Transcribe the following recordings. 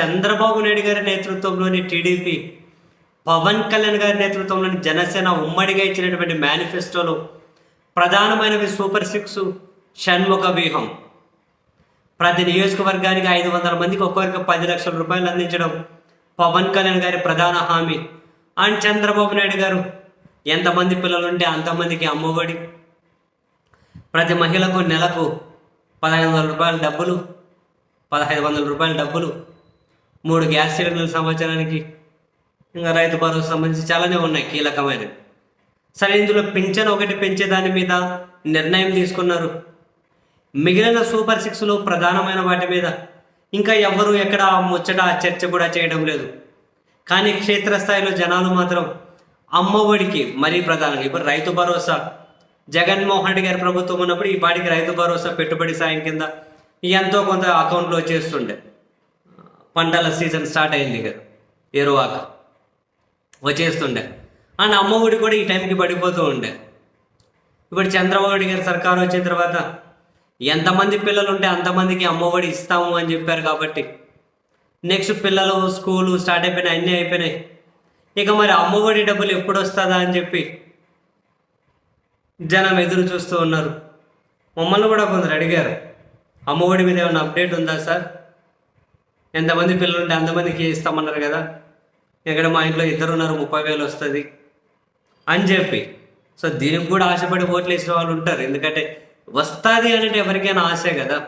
చంద్రబాబు నాయుడు గారి నేతృత్వంలోని టీడీపీ పవన్ కళ్యాణ్ గారి నేతృత్వంలోని జనసేన ఉమ్మడిగా ఇచ్చినటువంటి మేనిఫెస్టోలో ప్రధానమైనవి సూపర్ సిక్స్ షణ్ముఖ వ్యూహం. ప్రతి నియోజకవర్గానికి ఐదు వందల మందికి ఒక్కొక్కరికి పది లక్షల రూపాయలు అందించడం పవన్ కళ్యాణ్ గారి ప్రధాన హామీ. అండ్ చంద్రబాబు నాయుడు గారు ఎంతమంది పిల్లలు ఉంటే అంతమందికి అమ్మఒడి. ప్రతి మహిళకు నెలకు పదహైదు వందల రూపాయల డబ్బులు పదహైదు వందల రూపాయల డబ్బులు. మూడు గ్యాస్ సిలిండర్ల సంవత్సరానికి ఇంకా రైతు భరోసా సంబంధించి చాలానే ఉన్నాయి కీలకమైనవి. సరే ఇందులో పింఛన్ ఒకటి పెంచే దాని మీద నిర్ణయం తీసుకున్నారు. మిగిలిన సూపర్ సిక్స్లో ప్రధానమైన వాటి మీద. ఇంకా ఎవ్వరూ ఎక్కడ ముచ్చట చర్చ కూడా చేయడం లేదు. కానీ క్షేత్రస్థాయిలో జనాలు మాత్రం అమ్మఒడికి మరీ ప్రధానంగా. ఇప్పుడు రైతు భరోసా. జగన్మోహన్ రెడ్డి గారి ప్రభుత్వం ఉన్నప్పుడు ఈ పాటికి రైతు భరోసా పెట్టుబడి సాయం కింద ఎంతో కొంత అకౌంట్లో వచ్చేస్తుండే పంటల సీజన్ స్టార్ట్ అయింది కదా ఎరువాక వచ్చేస్తుండే. అండ్ అమ్మఒడి కూడా ఈ టైంకి పడిపోతూ ఉండే. ఇప్పుడు చంద్రబాబు గారి సర్కారు వచ్చిన తర్వాత ఎంతమంది పిల్లలు ఉంటే అంతమందికి అమ్మఒడి ఇస్తాము అని చెప్పారు కాబట్టి నెక్స్ట్ పిల్లలు స్కూలు స్టార్ట్ అయిపోయినాయి అన్నీ అయిపోయినాయి. ఇక మరి అమ్మఒడి డబ్బులు ఎప్పుడు వస్తుందా అని చెప్పి జనం ఎదురు చూస్తూ ఉన్నారు. మమ్మల్ని కూడా కొందరు అడిగారు. అమ్మఒడి మీద ఏమైనా అప్డేట్ ఉందా సార్? ఎంతమంది పిల్లలు ఉంటే అంతమందికి ఇస్తామన్నారు కదా. ఇక్కడ మా ఇంట్లో ఇద్దరున్నారు ముప్పై వేలు వస్తుంది అని చెప్పి. సో దీనికి కూడా ఆశపడి ఓట్లు వేసిన వాళ్ళు ఉంటారు. ఎందుకంటే వస్తుంది అంటే ఎవరికైనా ఆశే కదా.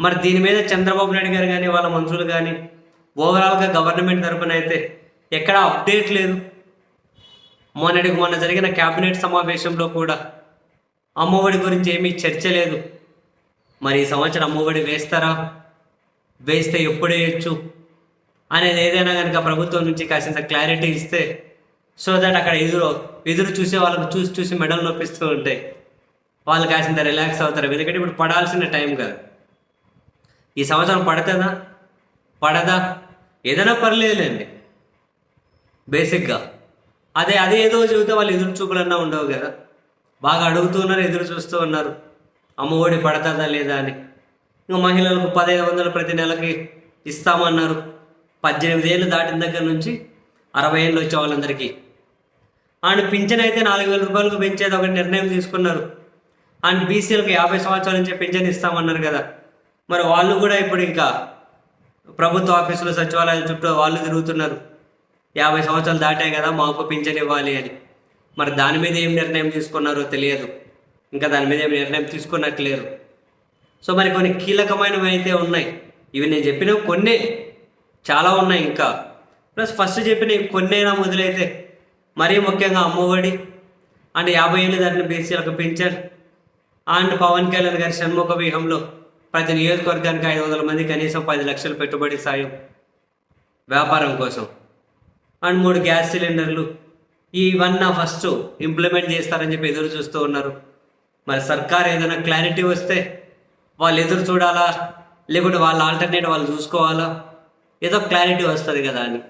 మరి దీని మీద చంద్రబాబు నాయుడు గారు కానీ వాళ్ళ మంత్రులు కానీ ఓవరాల్గా గవర్నమెంట్ తరపున అయితే ఎక్కడ అప్డేట్ లేదు. మొన్నటికి మొన్న జరిగిన క్యాబినెట్ సమావేశంలో కూడా అమ్మఒడి గురించి ఏమీ చర్చ లేదు. మరి ఈ సంవత్సరం అమ్మఒడి వేస్తారా? వేస్తే ఎప్పుడు వేయచ్చు? అనేది ఏదైనా కనుక ప్రభుత్వం నుంచి కాసింత క్లారిటీ ఇస్తే సో దట్ అక్కడ ఎదురు ఎదురు చూసే వాళ్ళకు చూసి చూసి మెడలు నొప్పిస్తూ ఉంటాయి. వాళ్ళు కాసింత రిలాక్స్ అవుతారు. ఎందుకంటే ఇప్పుడు పడాల్సిన టైం కదా. ఈ సంవత్సరం పడుతుందా? పడదా? ఏదైనా పర్లేదులేండి. బేసిక్గా అదే అదే ఏదో చెబితే వాళ్ళు ఎదురు చూపులన్నా ఉండవు కదా. బాగా అడుగుతూ ఉన్నారు ఎదురు చూస్తూ ఉన్నారు. అమ్మఒడి పడుతుందా లేదా అని. ఇంకా మహిళలకు పదహైదు వందలు ప్రతి నెలకి ఇస్తామన్నారు. పద్దెనిమిది ఏళ్ళు దాటిన దగ్గర నుంచి అరవై ఏళ్ళు వచ్చే వాళ్ళందరికీ. అండ్ పింఛన్ అయితే నాలుగు వేల రూపాయలకు పెంచేది ఒక నిర్ణయం తీసుకున్నారు. అండ్ బీసీలకు యాభై సంవత్సరాల నుంచి పింఛన్ ఇస్తామన్నారు కదా. మరి వాళ్ళు కూడా ఇప్పుడు ఇంకా ప్రభుత్వ ఆఫీసులు సచివాలయాల చుట్టూ వాళ్ళు తిరుగుతున్నారు. యాభై సంవత్సరాలు దాటాయి కదా మాకు పింఛన్ ఇవ్వాలి అని. మరి దాని మీద ఏం నిర్ణయం తీసుకున్నారో తెలియదు. ఇంకా దాని మీద ఏం నిర్ణయం తీసుకున్నట్లేరు సో మరి కొన్ని కీలకమైనవి అయితే ఉన్నాయి. ఇవి నేను చెప్పినవి కొన్ని చాలా ఉన్నాయి ఇంకా. ప్లస్ ఫస్ట్ చెప్పిన కొన్నైనా మొదలైతే మరీ ముఖ్యంగా అమ్మఒడి అండ్ యాభై ఏళ్ళు దాటిన బీసీలకు పెంచర్ అండ్ పవన్ కళ్యాణ్ గారి షణ్ముఖ వ్యూహంలో ప్రతి నియోజకవర్గానికి ఐదు వందల మంది కనీసం పది లక్షలు పెట్టుబడి సాయం వ్యాపారం కోసం. అండ్ మూడు గ్యాస్ సిలిండర్లు. ఇవన్నీ ఫస్ట్ ఇంప్లిమెంట్ చేస్తారని చెప్పి ఎదురు చూస్తూ ఉన్నారు. మరి సర్కార్ ఏదైనా క్లారిటీ వస్తే వాళ్ళు ఎదురు చూడాలా? లేకుంటే వాళ్ళ ఆల్టర్నేట్ వాళ్ళు చూసుకోవాలా? ఏదో క్లారిటీ వస్తుంది కదా అని.